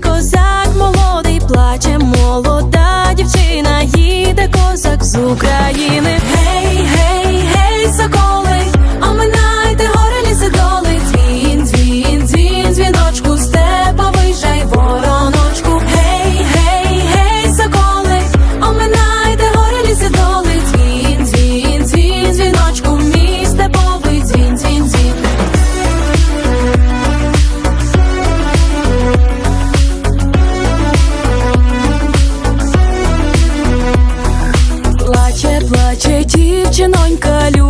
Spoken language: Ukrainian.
козак молодий плаче, молода дівчина їде козак з України. Гей, гей, гей, сокол. жінонька любить.